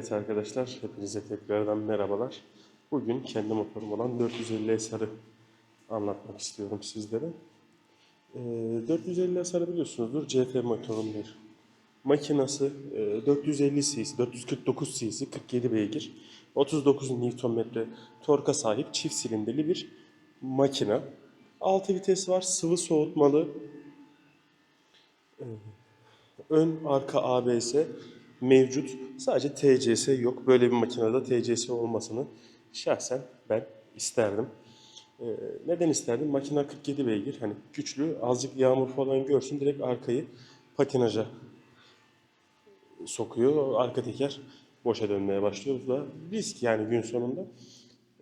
Evet arkadaşlar, hepinize tekrardan merhabalar. Bugün kendi motorum olan 450 SR'ı anlatmak istiyorum sizlere. Ee, 450 SR biliyorsunuzdur, CF motorun bir makinası. e, 450 cc, 449 cc, 47 beygir, 39 Nm torka sahip çift silindirli bir makina. 6 vites var, sıvı soğutmalı, Ön arka ABS mevcut. Sadece TCS yok. Böyle bir makinede TCS olmasını şahsen ben isterdim. Ee, neden isterdim? Makine 47 beygir. Hani güçlü, azıcık yağmur falan görsün direkt arkayı patinaja sokuyor. Arka teker boşa dönmeye başlıyor. Bu da risk yani gün sonunda.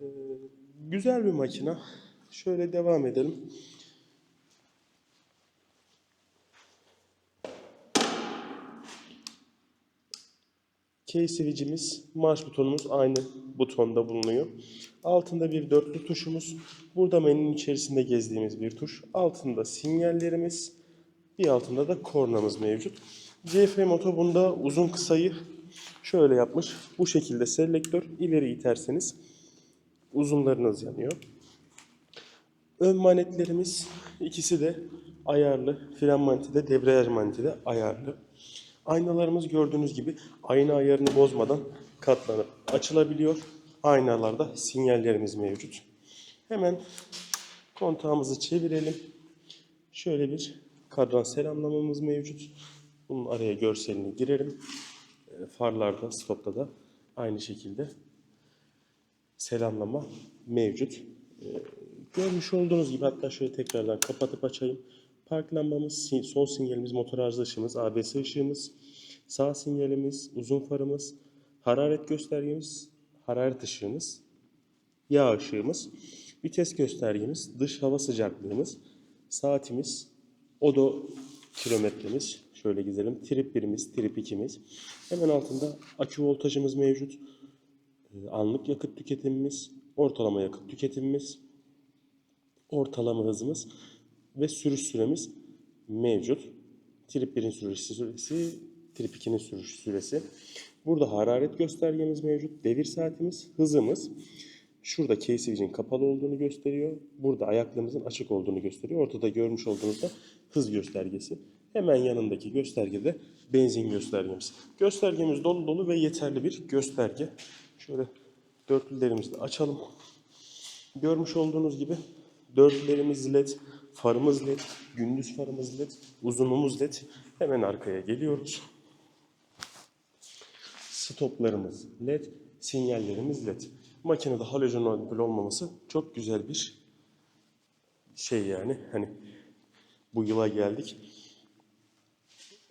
Ee, güzel bir makina. Şöyle devam edelim. Key switch'imiz, marş butonumuz aynı butonda bulunuyor. Altında bir dörtlü tuşumuz. Burada menünün içerisinde gezdiğimiz bir tuş. Altında sinyallerimiz, bir altında da kornamız mevcut. CF Moto bunda uzun kısayı şöyle yapmış. Bu şekilde selektör ileri iterseniz uzunlarınız yanıyor. Ön manetlerimiz ikisi de ayarlı. Fren maneti de debriyaj maneti de ayarlı. Aynalarımız gördüğünüz gibi ayna ayarını bozmadan katlanıp açılabiliyor. Aynalarda sinyallerimiz mevcut. Hemen kontağımızı çevirelim. Şöyle bir kadran selamlamamız mevcut. Bunun araya görselini girelim. E, Farlarda, stopta da aynı şekilde selamlama mevcut. Ee, görmüş olduğunuz gibi hatta şöyle tekrardan kapatıp açayım. Park lambamız, sol sinyalimiz, motor arıza ışığımız, ABS ışığımız, sağ sinyalimiz, uzun farımız, hararet göstergemiz, hararet ışığımız, yağ ışığımız, vites göstergemiz, dış hava sıcaklığımız, saatimiz, odo kilometremiz, şöyle gezelim, trip birimiz, trip ikimiz. Hemen altında akü voltajımız mevcut. Ee, anlık yakıt tüketimimiz, ortalama yakıt tüketimimiz, ortalama hızımız ve sürüş süremiz mevcut. Trip 1'in sürüş süresi, Trip 2'nin sürüş süresi. Burada hararet göstergemiz mevcut, devir saatimiz, hızımız. Şurada key switch'in kapalı olduğunu gösteriyor. Burada ayaklarımızın açık olduğunu gösteriyor. Ortada görmüş olduğunuzda hız göstergesi. Hemen yanındaki göstergede benzin göstergemiz. Göstergemiz dolu dolu ve yeterli bir gösterge. Şöyle dörtlülerimizi de açalım. Görmüş olduğunuz gibi dörtlülerimiz led, farımız led, gündüz farımız led, uzunumuz led. Hemen arkaya geliyoruz. Stoplarımız led, sinyallerimiz led. Makinede halojen ampul olmaması çok güzel bir şey yani. Hani bu yıla geldik.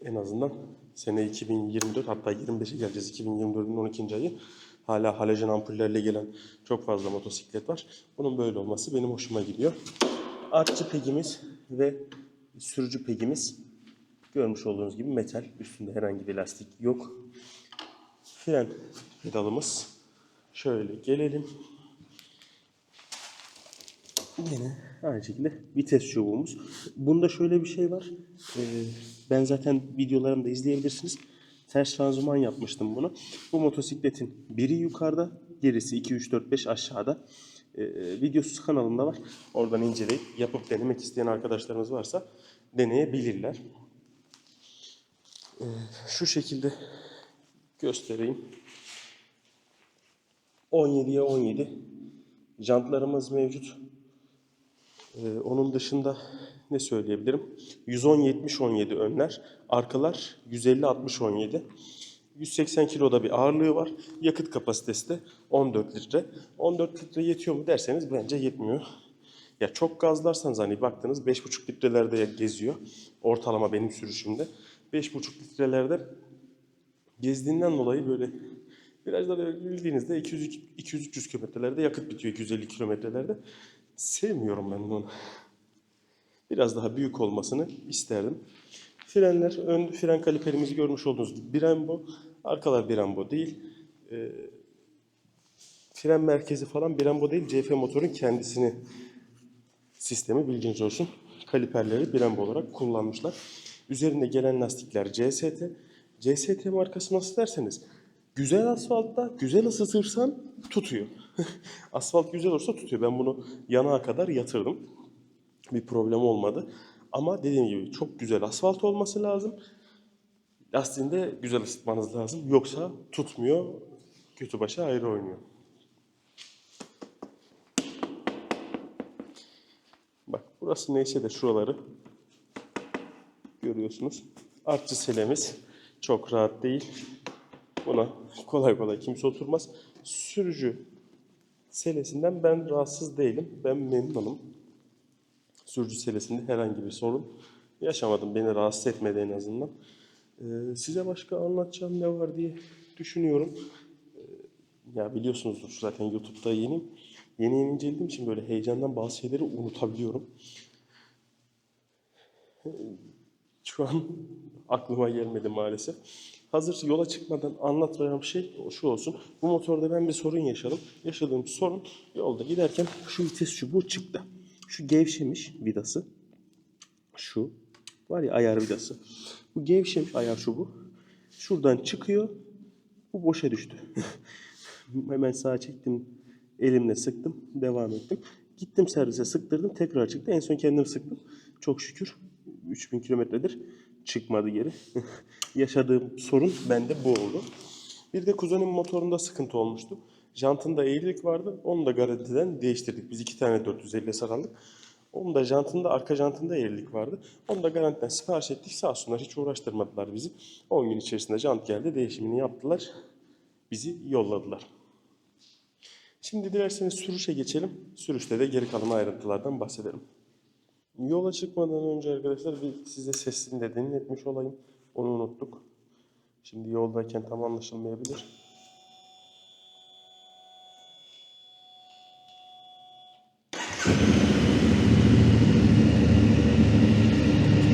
En azından sene 2024 hatta 25'e geleceğiz 2024'ün 12. ayı. Hala halojen ampullerle gelen çok fazla motosiklet var. Bunun böyle olması benim hoşuma gidiyor. Artçı pegimiz ve sürücü pegimiz görmüş olduğunuz gibi metal. Üstünde herhangi bir lastik yok. Fren pedalımız. Şöyle gelelim. Yine aynı şekilde vites çubuğumuz. Bunda şöyle bir şey var. Ee, ben zaten videolarımda izleyebilirsiniz. Ters şanzıman yapmıştım bunu. Bu motosikletin biri yukarıda, gerisi 2, 3, 4, 5 aşağıda. Ee, videosu kanalımda var. Oradan inceleyip yapıp denemek isteyen arkadaşlarımız varsa deneyebilirler. Ee, şu şekilde göstereyim. 17'ye 17 jantlarımız mevcut. Ee, onun dışında ne söyleyebilirim? 110-70-17 önler. Arkalar 150-60-17. 180 kiloda bir ağırlığı var. Yakıt kapasitesi de 14 litre. 14 litre yetiyor mu derseniz bence yetmiyor. Ya çok gazlarsanız hani baktınız 5,5 litrelerde geziyor. Ortalama benim sürüşümde. 5,5 litrelerde gezdiğinden dolayı böyle virajları bildiğinizde 200-300 kilometrelerde yakıt bitiyor 250 kilometrelerde. Sevmiyorum ben bunu. Biraz daha büyük olmasını isterdim. Frenler, ön fren kaliperimizi görmüş olduğunuz gibi Brembo. Arkalar Brembo değil. Ee, fren merkezi falan Brembo değil. CF motorun kendisini sistemi bilginiz olsun. Kaliperleri Brembo olarak kullanmışlar. Üzerinde gelen lastikler CST. CST markası nasıl derseniz Güzel asfaltta güzel ısıtırsan tutuyor. Asfalt güzel olursa tutuyor. Ben bunu yanağa kadar yatırdım. Bir problem olmadı. Ama dediğim gibi çok güzel asfalt olması lazım. Lastiğini de güzel ısıtmanız lazım. Yoksa tutmuyor. Kötü başa ayrı oynuyor. Bak burası neyse de şuraları görüyorsunuz. Artçı selemiz çok rahat değil. Buna kolay kolay kimse oturmaz. Sürücü selesinden ben rahatsız değilim. Ben memnunum. Sürücü selesinde herhangi bir sorun yaşamadım. Beni rahatsız etmedi en azından. Ee, size başka anlatacağım ne var diye düşünüyorum. Ee, ya biliyorsunuzdur zaten YouTube'da yeniyim. Yeni yeni incelediğim için böyle heyecandan bazı şeyleri unutabiliyorum. Şu an aklıma gelmedi maalesef. Hazır yola çıkmadan anlatacağım şey şu olsun. Bu motorda ben bir sorun yaşadım. Yaşadığım sorun yolda giderken şu vites çubuğu çıktı. Şu gevşemiş vidası. Şu var ya ayar vidası. Bu gevşemiş ayar çubuğu. Şuradan çıkıyor. Bu boşa düştü. Hemen sağa çektim. Elimle sıktım. Devam ettim. Gittim servise sıktırdım. Tekrar çıktı. En son kendim sıktım. Çok şükür 3000 kilometredir çıkmadı geri. Yaşadığım sorun bende bu oldu. Bir de kuzenin motorunda sıkıntı olmuştu. Jantında eğrilik vardı. Onu da garantiden değiştirdik. Biz iki tane 450 saraldık. Onun da jantında, arka jantında eğrilik vardı. Onu da garantiden sipariş ettik. Sağ olsunlar hiç uğraştırmadılar bizi. 10 gün içerisinde jant geldi. Değişimini yaptılar. Bizi yolladılar. Şimdi dilerseniz sürüşe geçelim. Sürüşte de geri kalan ayrıntılardan bahsedelim. Yola çıkmadan önce arkadaşlar bir size sesini de dinletmiş olayım. Onu unuttuk. Şimdi yoldayken tam anlaşılmayabilir.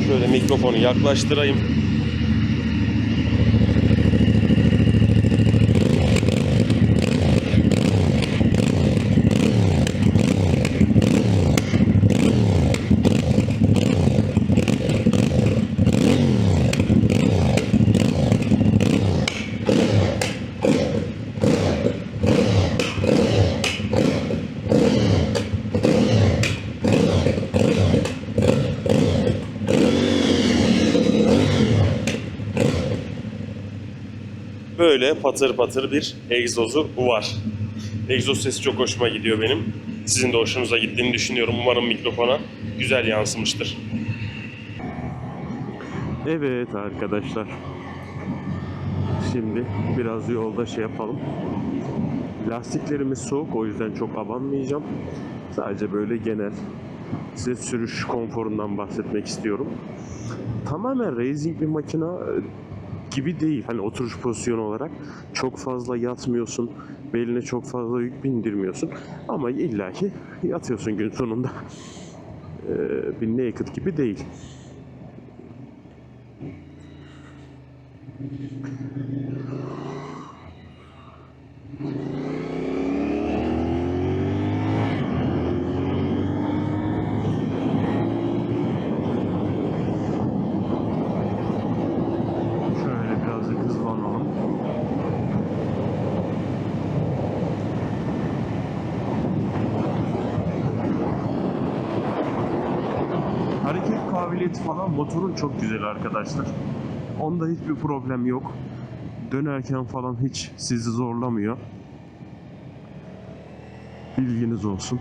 Şöyle mikrofonu yaklaştırayım. Böyle patır patır bir egzozu var. Egzoz sesi çok hoşuma gidiyor benim. Sizin de hoşunuza gittiğini düşünüyorum. Umarım mikrofona güzel yansımıştır. Evet arkadaşlar. Şimdi biraz yolda şey yapalım. Lastiklerimiz soğuk o yüzden çok abanmayacağım. Sadece böyle genel size sürüş konforundan bahsetmek istiyorum. Tamamen racing bir makina gibi değil. Hani oturuş pozisyonu olarak çok fazla yatmıyorsun. Beline çok fazla yük bindirmiyorsun. Ama illaki yatıyorsun gün sonunda. Ee, bir naked gibi değil. Motorun çok güzel arkadaşlar. Onda hiçbir problem yok. Dönerken falan hiç sizi zorlamıyor. Bilginiz olsun.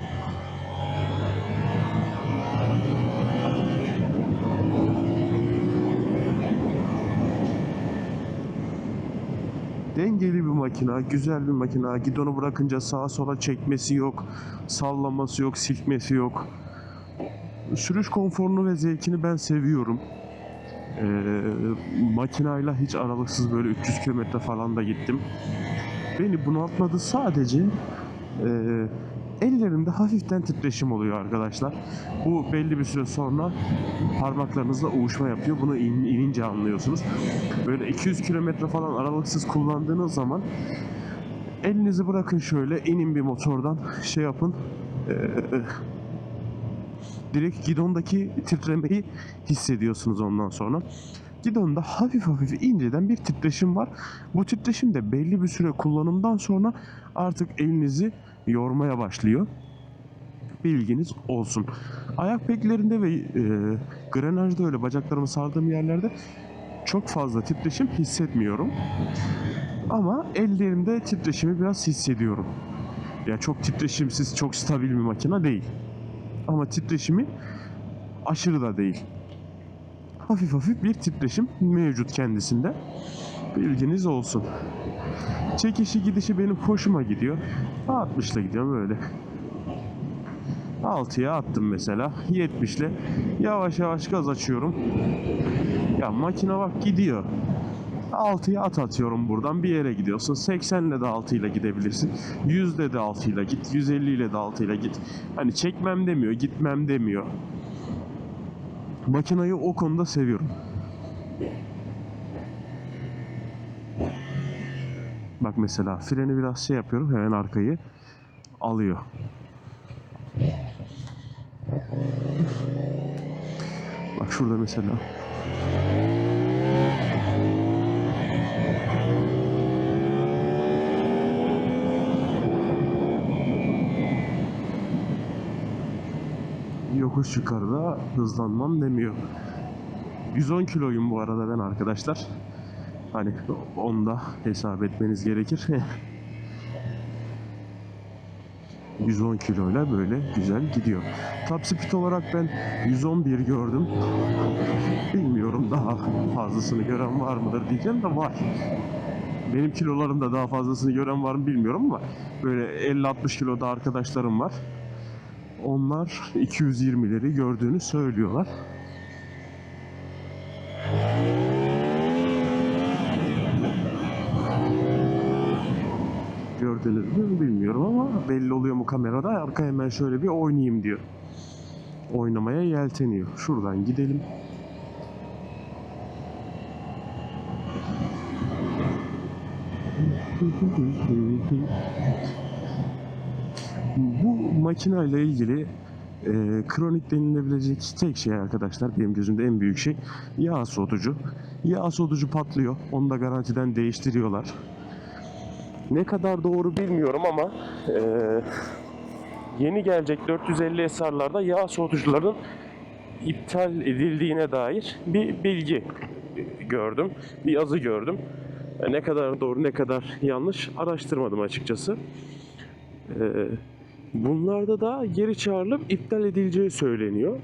Dengeli bir makina, güzel bir makina. Gidonu bırakınca sağa sola çekmesi yok, sallaması yok, silkmesi yok. Sürüş konforunu ve zevkini ben seviyorum. Ee, makinayla hiç aralıksız böyle 300 km falan da gittim. Beni bunaltmadı sadece e, ellerimde hafiften titreşim oluyor arkadaşlar. Bu belli bir süre sonra parmaklarınızla uğuşma yapıyor. Bunu in- inince anlıyorsunuz. Böyle 200 kilometre falan aralıksız kullandığınız zaman elinizi bırakın şöyle inin bir motordan şey yapın. Ee, direkt gidondaki titremeyi hissediyorsunuz ondan sonra. Gidonda hafif hafif inceden bir titreşim var. Bu titreşim de belli bir süre kullanımdan sonra artık elinizi yormaya başlıyor. Bilginiz olsun. Ayak beklerinde ve e, grenajda öyle bacaklarımı sardığım yerlerde çok fazla titreşim hissetmiyorum. Ama ellerimde titreşimi biraz hissediyorum. Ya çok titreşimsiz, çok stabil bir makine değil. Ama titreşimi aşırı da değil. Hafif hafif bir titreşim mevcut kendisinde. Bilginiz olsun. Çekişi gidişi benim hoşuma gidiyor. 60 ile gidiyorum böyle. 6'ya attım mesela. 70 ile yavaş yavaş gaz açıyorum. Ya makine bak gidiyor. 6'ya at atıyorum buradan bir yere gidiyorsun. 80 ile de 6 ile gidebilirsin. 100 ile de 6 ile git. 150 ile de 6 ile git. Hani çekmem demiyor, gitmem demiyor. Makinayı o konuda seviyorum. Bak mesela freni biraz şey yapıyorum hemen arkayı alıyor. Bak şurada mesela. Yokuş yukarıda hızlanmam demiyor. 110 kiloyum bu arada ben arkadaşlar. Hani onu da hesap etmeniz gerekir. 110 kiloyla böyle güzel gidiyor. Top speed olarak ben 111 gördüm. Bilmiyorum daha fazlasını gören var mıdır diyeceğim de var. Benim kilolarımda daha fazlasını gören var mı bilmiyorum ama böyle 50-60 kiloda arkadaşlarım var. Onlar 220'leri gördüğünü söylüyorlar. Gördünüz mü bilmiyorum ama belli oluyor mu kamerada? Arka hemen şöyle bir oynayayım diyor. Oynamaya yelteniyor. Şuradan gidelim. Bu makineyle ilgili e, kronik denilebilecek tek şey arkadaşlar benim gözümde en büyük şey yağ soğutucu. Yağ soğutucu patlıyor. Onu da garantiden değiştiriyorlar. Ne kadar doğru bilmiyorum ama e, yeni gelecek 450 SR'larda yağ soğutucuların iptal edildiğine dair bir bilgi gördüm. Bir yazı gördüm. Ne kadar doğru ne kadar yanlış araştırmadım açıkçası. E, bunlarda da geri çağrılıp iptal edileceği söyleniyor.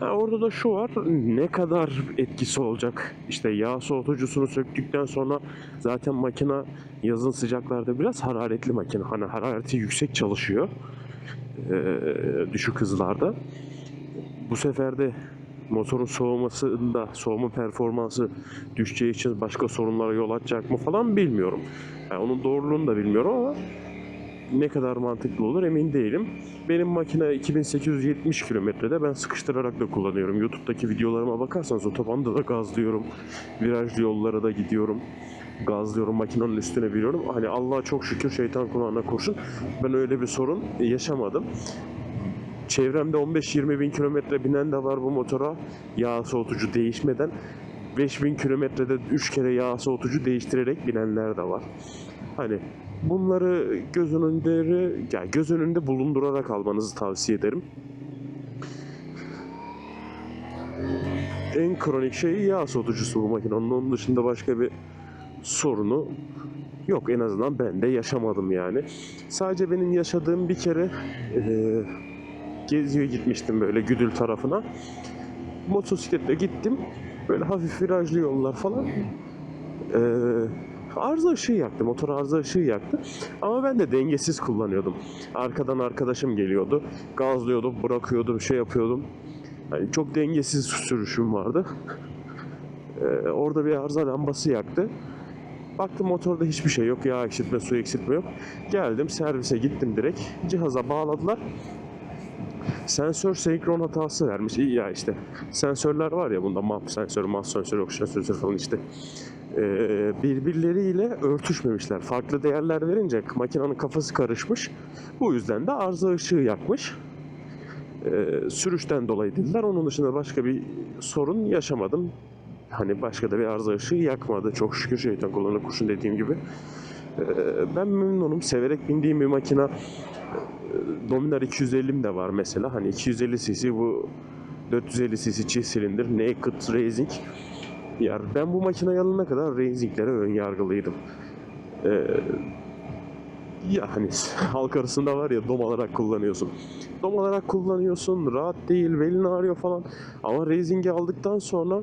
Ha, orada da şu var, ne kadar etkisi olacak? İşte yağ soğutucusunu söktükten sonra zaten makine yazın sıcaklarda biraz hararetli makine. Hani harareti yüksek çalışıyor. Ee, düşük hızlarda. Bu sefer de motorun soğumasında soğuma performansı düşeceği için başka sorunlara yol açacak mı falan bilmiyorum. Yani onun doğruluğunu da bilmiyorum ama ne kadar mantıklı olur emin değilim. Benim makine 2870 kilometrede ben sıkıştırarak da kullanıyorum. YouTube'daki videolarıma bakarsanız otobanda da gazlıyorum. Virajlı yollara da gidiyorum. Gazlıyorum makinenin üstüne biniyorum. Hani Allah'a çok şükür şeytan kulağına kurşun. Ben öyle bir sorun yaşamadım. Çevremde 15-20 bin kilometre binen de var bu motora. Yağ soğutucu değişmeden. 5000 kilometrede 3 kere yağ soğutucu değiştirerek binenler de var. Hani bunları göz önünde yani göz önünde bulundurarak almanızı tavsiye ederim. En kronik şey yağ soğutucusu bu makinenin. Onun dışında başka bir sorunu yok. En azından ben de yaşamadım yani. Sadece benim yaşadığım bir kere eee geziye gitmiştim böyle Güdül tarafına. Motosikletle gittim. Böyle hafif virajlı yollar falan. Ee, arıza ışığı yaktı. Motor arıza ışığı yaktı. Ama ben de dengesiz kullanıyordum. Arkadan arkadaşım geliyordu. Gazlıyordum, bırakıyordum, şey yapıyordum. Yani çok dengesiz sürüşüm vardı. Ee, orada bir arıza lambası yaktı. Baktım motorda hiçbir şey yok. Yağ eksiltme, su eksiltme yok. Geldim servise gittim direkt. Cihaza bağladılar sensör senkron hatası vermiş. İyi ya işte sensörler var ya bunda map sensörü, mas sensörü, oksijen sensörü falan işte. Ee, birbirleriyle örtüşmemişler. Farklı değerler verince makinenin kafası karışmış. Bu yüzden de arıza ışığı yakmış. Ee, sürüşten dolayı dediler. Onun dışında başka bir sorun yaşamadım. Hani başka da bir arıza ışığı yakmadı. Çok şükür şeytan kullanır kurşun dediğim gibi. Ee, ben memnunum. Severek bindiğim bir makina. Dominar 250'm de var mesela. Hani 250 cc bu 450 cc çift silindir Naked Racing. Ya ben bu makineyi alana kadar Racing'lere ön yargılıydım. Ee, ya hani halk arasında var ya dom olarak kullanıyorsun. Dom olarak kullanıyorsun, rahat değil, belin ağrıyor falan. Ama Racing'i aldıktan sonra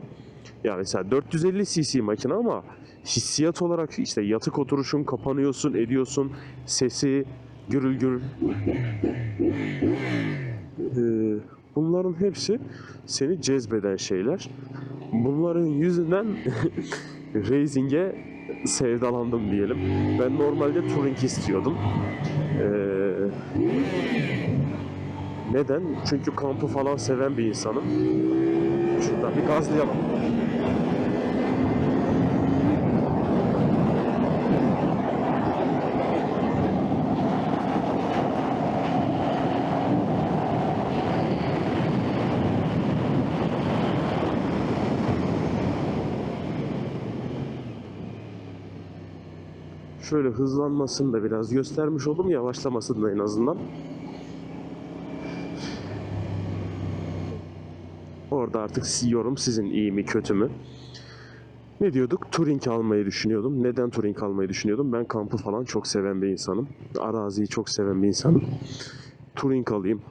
ya mesela 450 cc makine ama hissiyat olarak işte yatık oturuşun kapanıyorsun, ediyorsun, sesi gürül gürül. Ee, bunların hepsi seni cezbeden şeyler. Bunların yüzünden Racing'e sevdalandım diyelim. Ben normalde Touring istiyordum. Ee, neden? Çünkü kampı falan seven bir insanım. Şuradan bir gazlayalım. Şöyle hızlanmasını da biraz göstermiş oldum. Yavaşlamasını da en azından. Orada artık yorum sizin iyi mi kötü mü? Ne diyorduk? Touring almayı düşünüyordum. Neden Touring almayı düşünüyordum? Ben kampı falan çok seven bir insanım. Araziyi çok seven bir insanım. Touring alayım.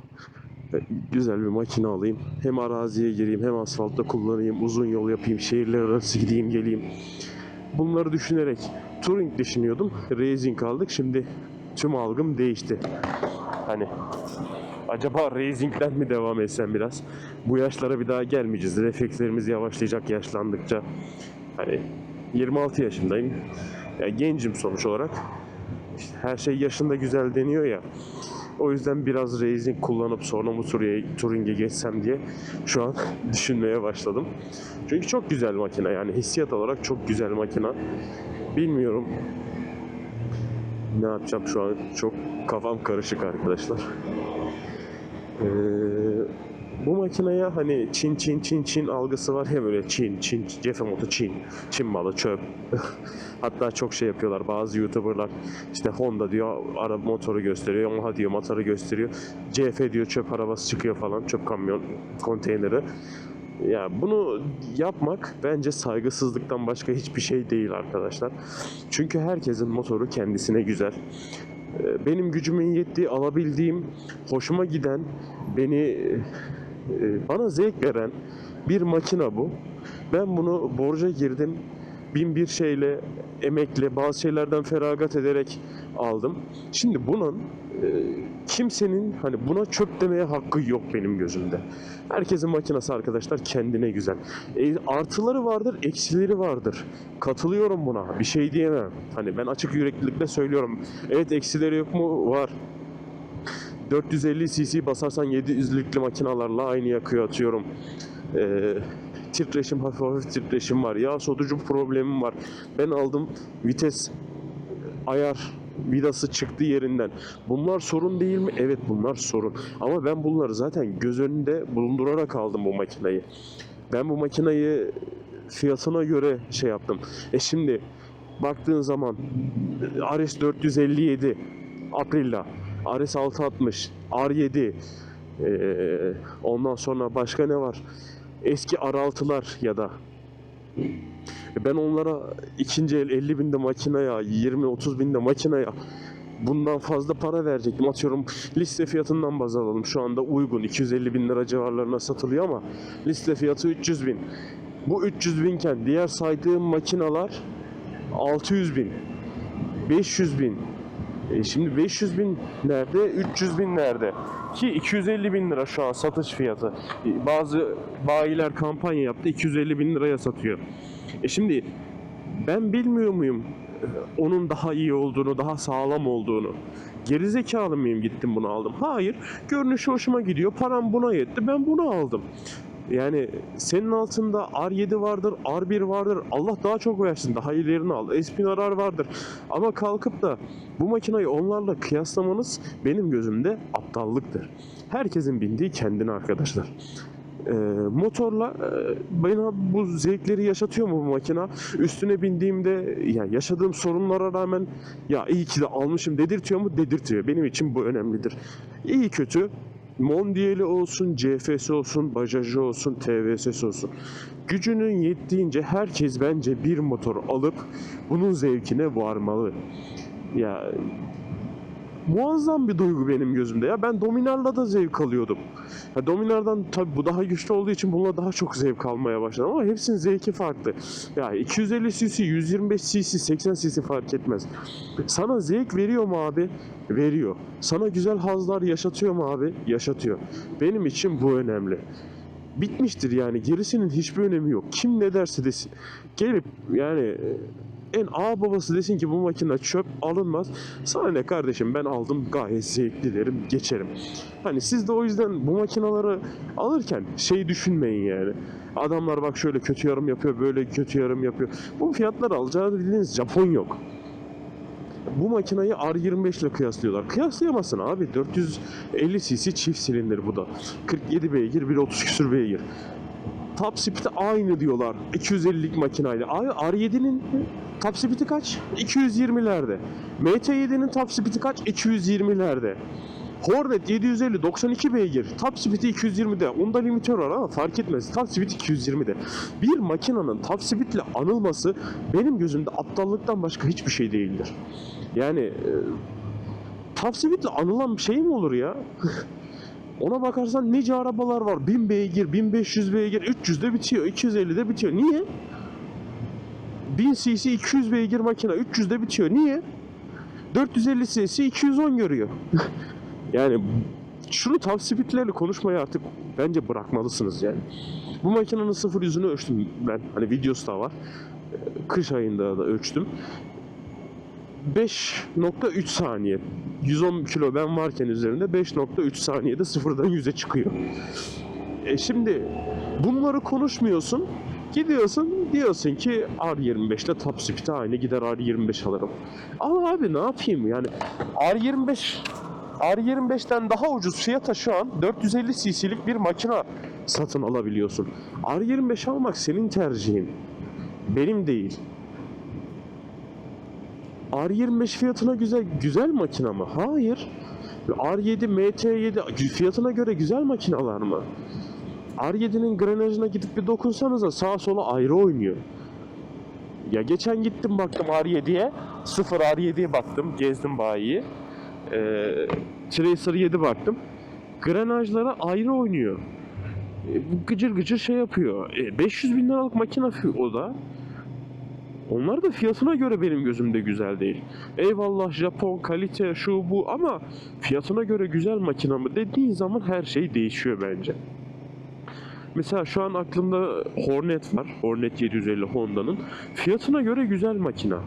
E, Güzel bir makine alayım. Hem araziye gireyim hem asfaltta kullanayım. Uzun yol yapayım. Şehirler arası gideyim geleyim. Bunları düşünerek Touring düşünüyordum. Racing aldık. Şimdi tüm algım değişti. Hani acaba Racing'den mi devam etsem biraz? Bu yaşlara bir daha gelmeyeceğiz. Reflekslerimiz yavaşlayacak yaşlandıkça. Hani 26 yaşındayım. Ya gencim sonuç olarak. İşte her şey yaşında güzel deniyor ya. O yüzden biraz Racing kullanıp sonra mı Touring'e geçsem diye şu an düşünmeye başladım. Çünkü çok güzel makine yani hissiyat olarak çok güzel makine. Bilmiyorum ne yapacağım şu an çok kafam karışık arkadaşlar. Ee, bu makineye hani Çin Çin Çin Çin algısı var ya böyle Çin Çin cefe moto Çin Çin malı çöp. Hatta çok şey yapıyorlar bazı YouTuber'lar işte Honda diyor araba motoru gösteriyor Yamaha diyor motoru gösteriyor CF diyor çöp arabası çıkıyor falan çöp kamyon konteyneri. Ya bunu yapmak bence saygısızlıktan başka hiçbir şey değil arkadaşlar. Çünkü herkesin motoru kendisine güzel. Ee, Benim gücümün yettiği, alabildiğim, hoşuma giden, beni e, bana zevk veren bir makina bu. Ben bunu borca girdim. Bin bir şeyle, emekle, bazı şeylerden feragat ederek aldım. Şimdi bunun kimsenin hani buna çöp demeye hakkı yok benim gözümde. Herkesin makinesi arkadaşlar kendine güzel. E, artıları vardır, eksileri vardır. Katılıyorum buna. Bir şey diyemem. Hani ben açık yüreklilikle söylüyorum. Evet eksileri yok mu? Var. 450 cc basarsan 700'lüklü makinalarla aynı yakıyor atıyorum. Ee, titreşim hafif hafif titreşim var. Yağ soğutucu problemim var. Ben aldım vites ayar vidası çıktı yerinden. Bunlar sorun değil mi? Evet bunlar sorun. Ama ben bunları zaten göz önünde bulundurarak aldım bu makineyi. Ben bu makineyi fiyatına göre şey yaptım. E şimdi baktığın zaman RS 457 Aprilia, RS 660, R7 ee, ondan sonra başka ne var? Eski R6'lar ya da ben onlara ikinci el 50 binde makineye, 20-30 binde makineye bundan fazla para verecektim. Atıyorum liste fiyatından baz alalım. Şu anda uygun 250 bin lira civarlarına satılıyor ama liste fiyatı 300 bin. Bu 300 binken diğer saydığım makinalar 600 bin, 500 bin. E şimdi 500 bin nerede, 300 bin nerede? Ki 250 bin lira şu an satış fiyatı. E, Bazı bayiler kampanya yaptı 250 bin liraya satıyor. E şimdi ben bilmiyor muyum e, onun daha iyi olduğunu, daha sağlam olduğunu? Gerizekalı mıyım gittim bunu aldım? Hayır. Görünüşü hoşuma gidiyor. Param buna yetti. Ben bunu aldım. Yani senin altında R7 vardır, R1 vardır. Allah daha çok versin. Daha iyilerini al. Espinarar vardır. Ama kalkıp da bu makinayı onlarla kıyaslamanız benim gözümde aptallıktır. Herkesin bindiği kendine arkadaşlar. Ee, motorla e, bana bu zevkleri yaşatıyor mu bu makina? Üstüne bindiğimde ya yaşadığım sorunlara rağmen ya iyi ki de almışım dedirtiyor mu? Dedirtiyor. Benim için bu önemlidir. İyi kötü Mondial'i olsun, CFS olsun, Bajaj'ı olsun, TVS'si olsun. Gücünün yettiğince herkes bence bir motor alıp bunun zevkine varmalı. Ya muazzam bir duygu benim gözümde ya. Ben Dominar'la da zevk alıyordum. Ya Dominar'dan tabii bu daha güçlü olduğu için bununla daha çok zevk almaya başladım ama hepsinin zevki farklı. Ya 250 cc, 125 cc, 80 cc fark etmez. Sana zevk veriyor mu abi? Veriyor. Sana güzel hazlar yaşatıyor mu abi? Yaşatıyor. Benim için bu önemli. Bitmiştir yani gerisinin hiçbir önemi yok. Kim ne derse desin. Gelip yani en ağ babası desin ki bu makine çöp alınmaz. Sana ne kardeşim ben aldım gayet zevkli derim geçerim. Hani siz de o yüzden bu makinaları alırken şey düşünmeyin yani. Adamlar bak şöyle kötü yorum yapıyor, böyle kötü yorum yapıyor. Bu fiyatları alacağınız bildiğiniz Japon yok. Bu makinayı R25 ile kıyaslıyorlar. Kıyaslayamazsın abi. 450 cc çift silindir bu da. 47 beygir, 130 küsür beygir. Top speed'i aynı diyorlar 250'lik makinayla. Abi R7'nin top speed'i kaç? 220'lerde. MT7'nin top speed'i kaç? 220'lerde. Hornet 750 92 beygir. Top speed'i 220'de. Onda limitör var ama fark etmez. Top speed 220'de. Bir makinenin top speed'le anılması benim gözümde aptallıktan başka hiçbir şey değildir. Yani e, top speed'le anılan bir şey mi olur ya? Ona bakarsan nice arabalar var. 1000 beygir, 1500 beygir, 300'de bitiyor, 250'de bitiyor. Niye? 1000 cc 200 beygir makine 300'de bitiyor. Niye? 450 cc 210 görüyor. yani şunu top speedlerle konuşmayı artık bence bırakmalısınız yani. Bu makinenin sıfır yüzünü ölçtüm ben. Hani videosu da var. Kış ayında da ölçtüm. 5.3 saniye. 110 kilo ben varken üzerinde 5.3 saniyede sıfırdan 100'e çıkıyor. E şimdi bunları konuşmuyorsun. Gidiyorsun diyorsun ki R25 ile top speed'e aynı gider R25 alırım. Al abi ne yapayım yani R25 R25'ten daha ucuz fiyata şu an 450 cc'lik bir makina satın alabiliyorsun. R25 almak senin tercihin. Benim değil. R25 fiyatına güzel güzel makine mi? Hayır. R7, MT7 fiyatına göre güzel makineler mı? R7'nin grenajına gidip bir dokunsanıza sağa sola ayrı oynuyor. Ya geçen gittim baktım R7'ye. 0 R7'ye baktım. Gezdim bayiyi. Ee, Tracer 7 baktım. Grenajlara ayrı oynuyor. E, gıcır gıcır şey yapıyor. E, 500 bin liralık makine o da. Onlar da fiyatına göre benim gözümde güzel değil. Eyvallah Japon kalite şu bu ama fiyatına göre güzel makine mı dediğin zaman her şey değişiyor bence. Mesela şu an aklımda Hornet var. Hornet 750 Honda'nın. Fiyatına göre güzel makina.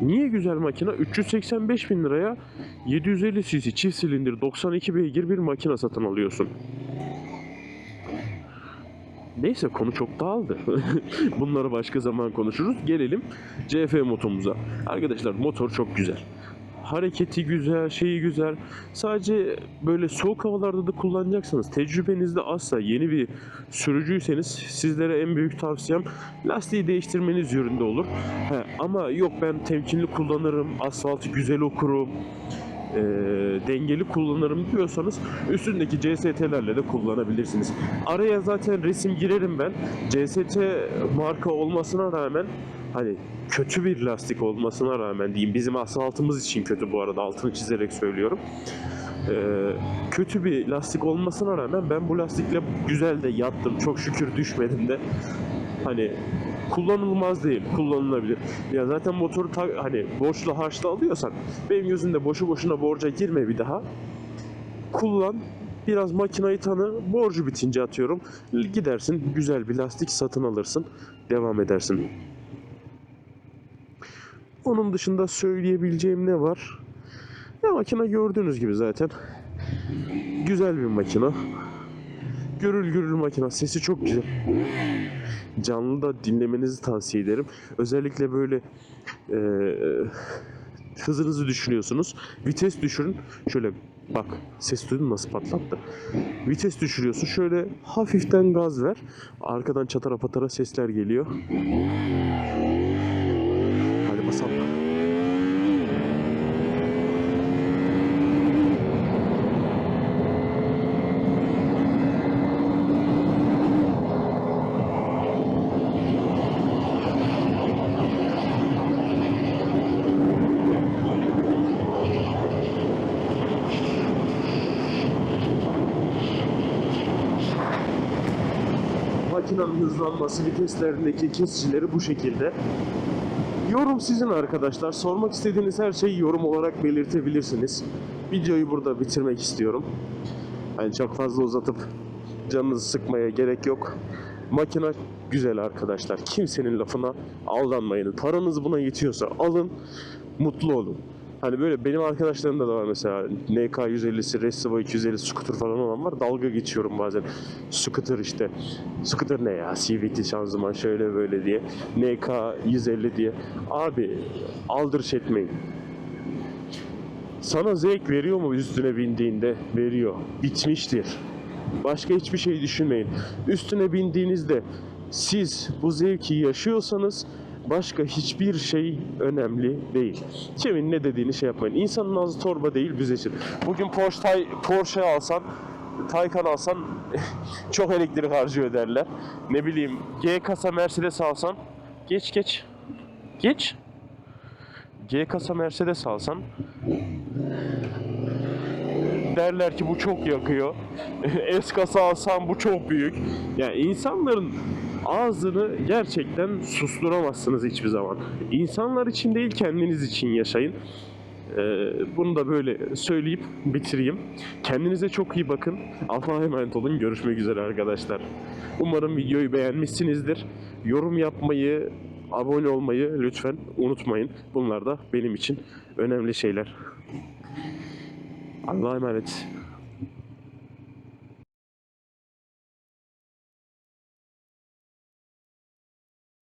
Niye güzel makina? 385 bin liraya 750 cc çift silindir 92 beygir bir makine satın alıyorsun. Neyse konu çok dağıldı. Bunları başka zaman konuşuruz. Gelelim CF motomuza. Arkadaşlar motor çok güzel. Hareketi güzel, şeyi güzel. Sadece böyle soğuk havalarda da kullanacaksınız. Tecrübenizde azsa yeni bir sürücüyseniz sizlere en büyük tavsiyem lastiği değiştirmeniz yönünde olur. He, ama yok ben temkinli kullanırım, asfaltı güzel okurum, e, dengeli kullanırım diyorsanız üstündeki CST'lerle de kullanabilirsiniz. Araya zaten resim girerim ben. CST marka olmasına rağmen hani kötü bir lastik olmasına rağmen diyeyim bizim asfaltımız için kötü bu arada altını çizerek söylüyorum. Ee, kötü bir lastik olmasına rağmen ben bu lastikle güzel de yattım. Çok şükür düşmedim de. Hani kullanılmaz değil, kullanılabilir. Ya zaten motoru ta- hani borçla harçla alıyorsan benim gözümde boşu boşuna borca girme bir daha. Kullan, biraz makinayı tanı, borcu bitince atıyorum. Gidersin güzel bir lastik satın alırsın, devam edersin. Onun dışında söyleyebileceğim ne var? Ya makine gördüğünüz gibi zaten. Güzel bir makina. Gürül gürül makina. Sesi çok güzel. Canlı da dinlemenizi tavsiye ederim. Özellikle böyle eee hızınızı düşünüyorsunuz. Vites düşürün. Şöyle Bak ses duydun nasıl patlattı. Vites düşürüyorsun. Şöyle hafiften gaz ver. Arkadan çatara patara sesler geliyor. Hızlanması, viteslerindeki kesicileri bu şekilde. Yorum sizin arkadaşlar. Sormak istediğiniz her şeyi yorum olarak belirtebilirsiniz. Videoyu burada bitirmek istiyorum. Yani çok fazla uzatıp canınızı sıkmaya gerek yok. Makine güzel arkadaşlar. Kimsenin lafına aldanmayın. Paranız buna yetiyorsa alın, mutlu olun. Hani böyle benim arkadaşlarımda da var mesela NK 150'si, Restivo 250 scooter falan olan var. Dalga geçiyorum bazen. Scooter işte. Scooter ne ya? CVT şanzıman şöyle böyle diye. NK 150 diye. Abi aldırış etmeyin. Sana zevk veriyor mu üstüne bindiğinde? Veriyor. Bitmiştir. Başka hiçbir şey düşünmeyin. Üstüne bindiğinizde siz bu zevki yaşıyorsanız başka hiçbir şey önemli değil. Kimin ne dediğini şey yapmayın. İnsanın ağzı torba değil büzeçir. Bugün Porsche, Tay- Porsche alsan Taycan alsan çok elektrik harcıyor derler. Ne bileyim G kasa Mercedes alsan geç geç geç G kasa Mercedes alsan derler ki bu çok yakıyor. S kasa alsam bu çok büyük. Yani insanların ağzını gerçekten susturamazsınız hiçbir zaman. İnsanlar için değil kendiniz için yaşayın. Ee, bunu da böyle söyleyip bitireyim. Kendinize çok iyi bakın. Allah'a emanet olun. Görüşmek üzere arkadaşlar. Umarım videoyu beğenmişsinizdir. Yorum yapmayı, abone olmayı lütfen unutmayın. Bunlar da benim için önemli şeyler. Allah'a emanet.